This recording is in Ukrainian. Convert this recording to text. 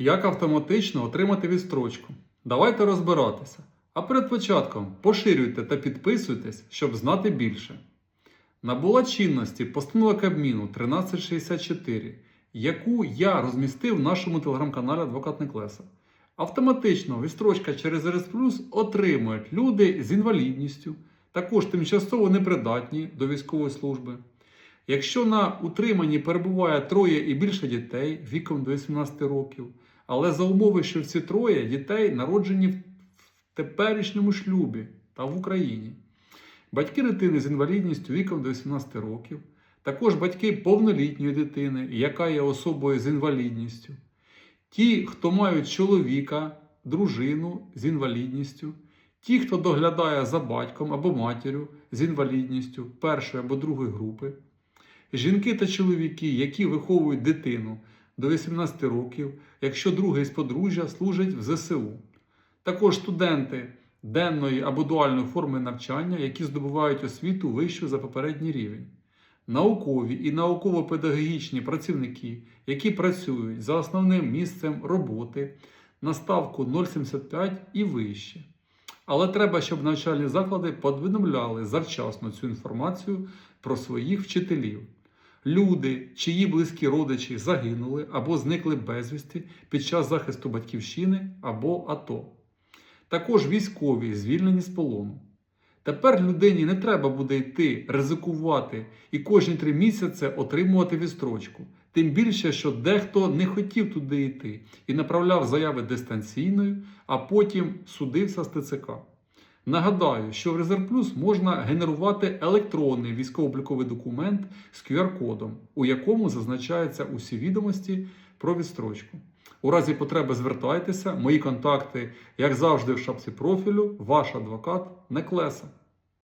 Як автоматично отримати відстрочку? Давайте розбиратися. А перед початком поширюйте та підписуйтесь, щоб знати більше. Набула чинності постанова Кабміну 1364, яку я розмістив в нашому телеграм-каналі Адвокат Неклеса. Автоматично відстрочка через РС отримують люди з інвалідністю, також тимчасово непридатні до військової служби. Якщо на утриманні перебуває троє і більше дітей віком до 18 років, але за умови, що всі троє дітей народжені в теперішньому шлюбі та в Україні. Батьки дитини з інвалідністю віком до 18 років, також батьки повнолітньої дитини, яка є особою з інвалідністю, ті, хто мають чоловіка, дружину з інвалідністю, ті, хто доглядає за батьком або матір'ю з інвалідністю першої або другої групи, жінки та чоловіки, які виховують дитину до 18 років, якщо другий з подружжя служить в ЗСУ. Також студенти денної або дуальної форми навчання, які здобувають освіту вищу за попередній рівень. Наукові і науково-педагогічні працівники, які працюють за основним місцем роботи на ставку 0,75 і вище. Але треба, щоб навчальні заклади повідомляли завчасно цю інформацію про своїх вчителів. Люди, чиї близькі родичі загинули або зникли безвісти під час захисту батьківщини або АТО. Також військові звільнені з полону. Тепер людині не треба буде йти ризикувати і кожні три місяці отримувати відстрочку. Тим більше, що дехто не хотів туди йти і направляв заяви дистанційною, а потім судився з ТЦК. Нагадаю, що в Резерв Плюс можна генерувати електронний військово-обліковий документ з QR-кодом, у якому зазначаються усі відомості про відстрочку. У разі потреби звертайтеся, мої контакти, як завжди, в шапці профілю, ваш адвокат Неклеса.